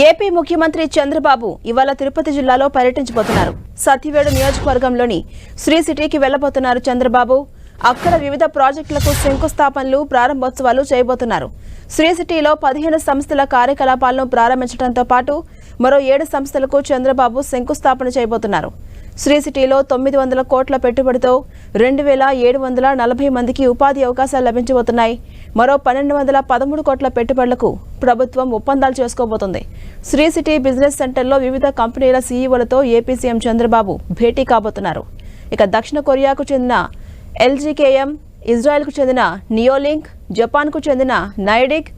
AP ముఖ్యమంత్రి చంద్రబాబు ఇవాళ తిరుపతి జిల్లాలో పర్యటించబోతున్నారు. సత్యవేడు నియోజకవర్గంలోని శ్రీ సిటీకి వెళ్ళబోతున్నారు చంద్రబాబు. అక్కడ వివిధ ప్రాజెక్టులకు శంకుస్థాపనలు ప్రారంభోత్సవాలు చేయబోతున్నారు. శ్రీ సిటీలో పదిహేను సంస్థల కార్యకలాపాలను ప్రారంభించడంతో పాటు మరో ఏడు సంస్థలకు చంద్రబాబు శంకుస్థాపన చేయబోతున్నారు. శ్రీ సిటీలో తొమ్మిది వందల కోట్ల పెట్టుబడితో రెండు వేల ఏడు వందల నలభై మందికి ఉపాధి అవకాశాలు లభించబోతున్నాయి. మరో పన్నెండు వందల పదమూడు కోట్ల పెట్టుబడులకు ప్రభుత్వం ఒప్పందాలు చేసుకోబోతోంది. శ్రీ సిటీ బిజినెస్ సెంటర్లో వివిధ కంపెనీల సీఈఓలతో ఏపీ సీఎం చంద్రబాబు భేటీ కాబోతున్నారు. ఇక దక్షిణ కొరియాకు చెందిన ఎల్జీకేఎం ఇజ్రాయెల్కు చెందిన నియోలింక్ జపాన్కు చెందిన నైడిక్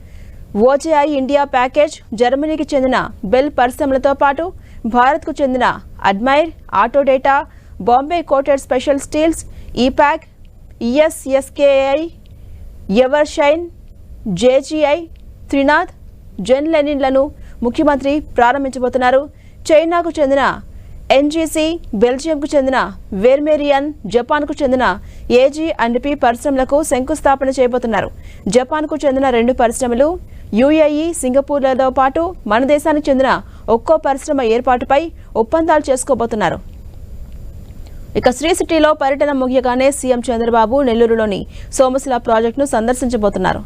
ఓజేఐ ఇండియా ప్యాకేజ్ జర్మనీకి చెందిన బెల్ పరిశ్రమలతో పాటు భారత్కు చెందిన Admire Autodata Bombay coated special steels EPACK ESSKI ever shine JGI Trinath Zen లెనిన్లను ముఖ్యమంత్రి ప్రారంభించబోతున్నారు. చైనాకు చెందిన ఎన్జీసీ బెల్జియంకు చెందిన వెర్మేరియన్ జపాన్కు చెందిన ఏజీ అండ్ పి పరిశ్రమలకు శంకుస్థాపన చేయబోతున్నారు. జపాన్కు చెందిన రెండు పరిశ్రమలు యుఏఈ సింగపూర్లతో పాటు మన దేశానికి చెందిన ఒక్కో పరిశ్రమ ఏర్పాటుపై ఒప్పందాలు చేసుకోబోతున్నారు. ఇక శ్రీ సిటీలో పర్యటన ముగియగానే సీఎం చంద్రబాబు నెల్లూరులోని సోమశిల ప్రాజెక్టును సందర్శించబోతున్నారు.